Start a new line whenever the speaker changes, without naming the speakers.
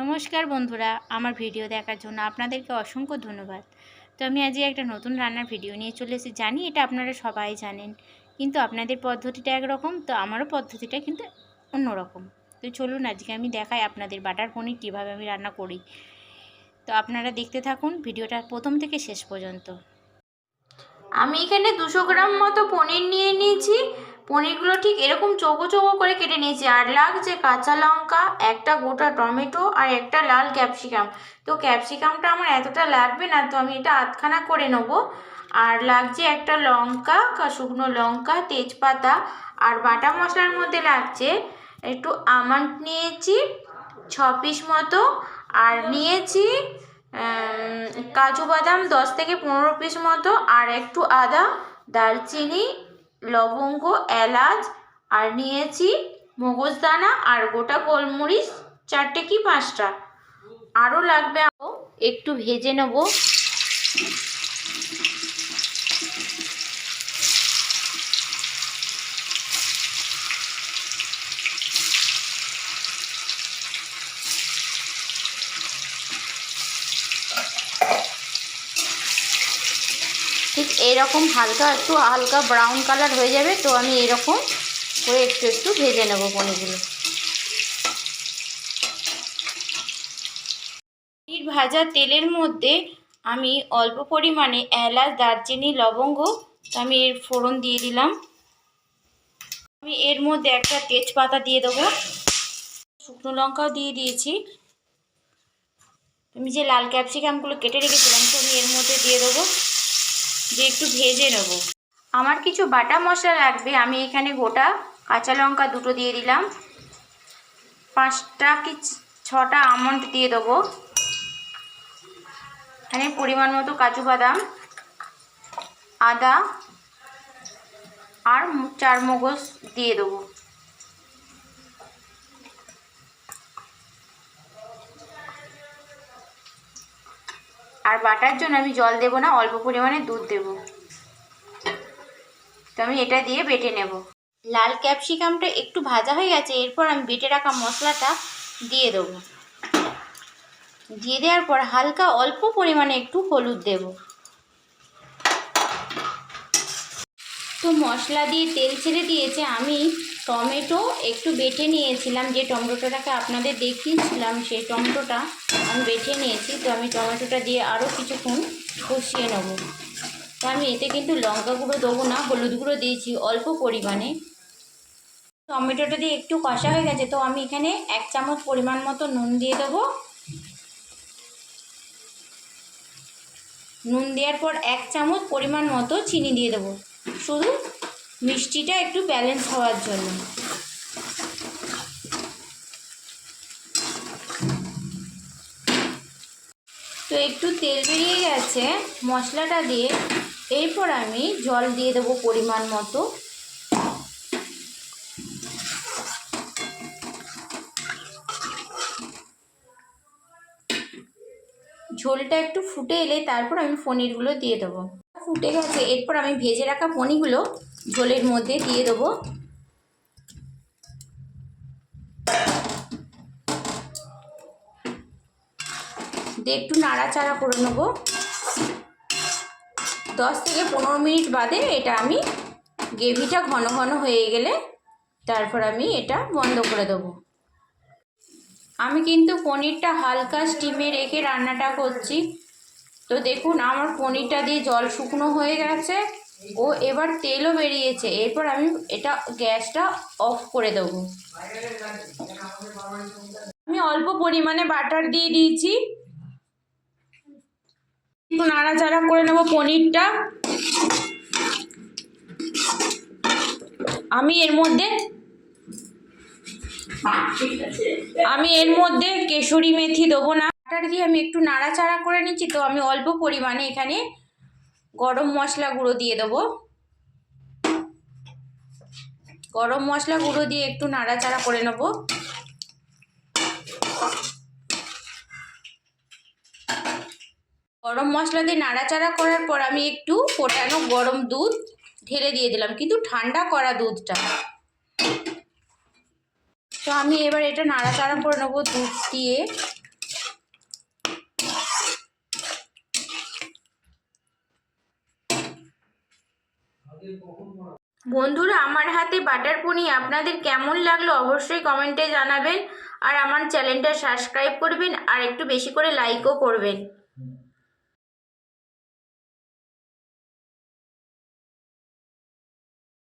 নমস্কার বন্ধুরা, আমার ভিডিও দেখার জন্য আপনাদেরকে অসংখ্য ধন্যবাদ। তো আমি আজকে একটা নতুন রান্নার ভিডিও নিয়ে চলে এসেছি। জানি এটা আপনারা সবাই জানেন, কিন্তু আপনাদের পদ্ধতিটা একরকম, তো আমারও পদ্ধতিটা কিন্তু অন্যরকম। তো চলুন আজকে আমি দেখাই আপনাদের বাটার পনির কীভাবে আমি রান্না করি। তো আপনারা দেখতে থাকুন, ভিডিওটা প্রথম থেকে শেষ পর্যন্ত।
আমি এখানে দুশো গ্রাম মতো পনির নিয়ে নিয়েছি। পনিরগুলো ঠিক এরকম চৌকো চৌকো করে কেটে নিয়েছি। আর লাগছে কাঁচা লঙ্কা, একটা গোটা টমেটো আর একটা লাল ক্যাপসিকাম। তো ক্যাপসিকামটা আমার এতটা লাগবে না, তো আমি এটা আধখানা করে নেব। আর লাগছে একটা লঙ্কা শুকনো লঙ্কা, তেজপাতা আর বাটা মশলার মধ্যে লাগছে একটু আমন্ড নিয়েছি, ছ পিস মতো। আর নিয়েছি কাজু বাদাম দশ থেকে পনেরো পিস মতো। আর একটু আদা, দারচিনি লবঙ্গ, এলাচ, আর নিয়েছি মগজদানা আর গোটা গোলমরিচ, চারটে কি পাঁচটা? আরও লাগবে একটু ভেজে নেব। ঠিক এরকম হালকা একটু হালকা ব্রাউন কালার হয়ে যাবে, তো আমি এরকম করে একটু একটু ভেজে নেব পনিরগুলো।
পনির ভাজা তেলের মধ্যে আমি অল্প পরিমাণে এলাচ, দারচিনি, লবঙ্গ আমি এর ফোড়ন দিয়ে দিলাম। আমি এর মধ্যে একটা তেজপাতা দিয়ে দেবো। শুকনো লঙ্কাও দিয়ে দিয়েছি। আমি যে লাল ক্যাপসিকামগুলো কেটে রেখেছিলাম, তো আমি এর মধ্যে দিয়ে দেবো। দিয়ে একটু ভেজে নেব।
আমার কিছু বাটা মশলা লাগবে, আমি এখানে গোটা কাঁচা লঙ্কা দুটো দিয়ে দিলাম। পাঁচটা কি ছটা আমন্ড দিয়ে দেবো। এখানে পরিমাণ মতো কাজু বাদাম, আদা আর চার মগজ দিয়ে দেবো। বাটার জন্য আমি জল দেবো না, অল্প পরিমাণে দুধ দেবো। তো আমি এটা দিয়ে বেটে নেব।
লাল ক্যাপসিকামটা একটু ভাজা হয়ে গেছে, এরপর আমি বেটে রাখা মশলাটা দিয়ে দেবো। দিয়ে দেওয়ার পর হালকা অল্প পরিমাণে একটু হলুদ দেব। তো মশলা দিয়ে তেল ছেড়ে দিয়েছে, আমি টমেটো একটু বেটে নিয়েছিলাম, যে টমেটোটাকে আপনাদের দেখিয়েছিলাম, সেই টমেটোটা আমি বেটে নিয়েছি। তো আমি টমেটোটা দিয়ে আরও কিছুক্ষণ কষিয়ে নেব। তো আমি এতে কিন্তু লঙ্কা গুঁড়ো দেবো না, হলুদ গুঁড়ো দিয়েছি অল্প পরিমাণে। টমেটোটা দিয়ে একটু কষা হয়ে গেছে, তো আমি এখানে এক চামচ পরিমাণ মতো নুন দিয়ে দেবো। নুন দেওয়ার পর এক চামচ পরিমাণ মতো চিনি দিয়ে দেবো। শুধু মিষ্টিটা একটু ব্যালেন্স হওয়ার জন্য। তো একটু তেল বেরিয়ে গেছে, মশলাটা দিয়ে এরপর আমি জল দিয়ে দেবো পরিমাণ মতো। ঝোলটা একটু ফুটে এলে তারপর আমি পনিরগুলো দিয়ে দেবো। ফুটে গেছে, এরপর আমি ভেজে রাখা পনিরগুলো ঝোলের মধ্যে দিয়ে দেবো। দিয়ে একটু নাড়াচাড়া করে নেব। দশ থেকে পনেরো মিনিট বাদে এটা আমি গ্রেভিটা ঘন ঘন হয়ে গেলে তারপর আমি এটা বন্ধ করে দেবো। আমি কিন্তু পনিরটা হালকা স্টিমে রেখে রান্নাটা করছি। তো দেখুন, আমার পনিরটা দিয়ে জল শুকনো হয়ে গেছে। ও এবার তেলও বেরিয়েছে। এরপর আমি এটা গ্যাসটা অফ করে দেবো। আমি অল্প পরিমাণে বাটার দিয়ে দিয়েছি। একটু নাড়াচাড়া করে নেব পনিরটা। আমি এর মধ্যে আমি এর মধ্যে কেশরি মেথি দেবো না। বাটার দিয়ে আমি একটু নাড়াচাড়া করে নিচ্ছি, তো আমি অল্প পরিমাণে এখানে গরম মশলা গুঁড়ো দিয়ে দেবো। গরম মশলা গুঁড়ো দিয়ে একটু নাড়াচাড়া করে নেব। গরম মশলা দিয়ে নাড়াচাড়া করার পর আমি একটু ফোটানো গরম দুধ ঢেলে দিয়ে দিলাম, কিন্তু ঠান্ডা করা দুধটা। তো আমি এবার এটা নাড়াচাড়া করে নেব দুধ দিয়ে।
বন্ধুরা, আমার হাতে বাটার পনি আপনাদের কেমন লাগল অবশ্যই কমেন্টে জানাবেন আর আমার চ্যানেলটা সাবস্ক্রাইব করবেন আর একটু বেশি করে লাইকও করবেন।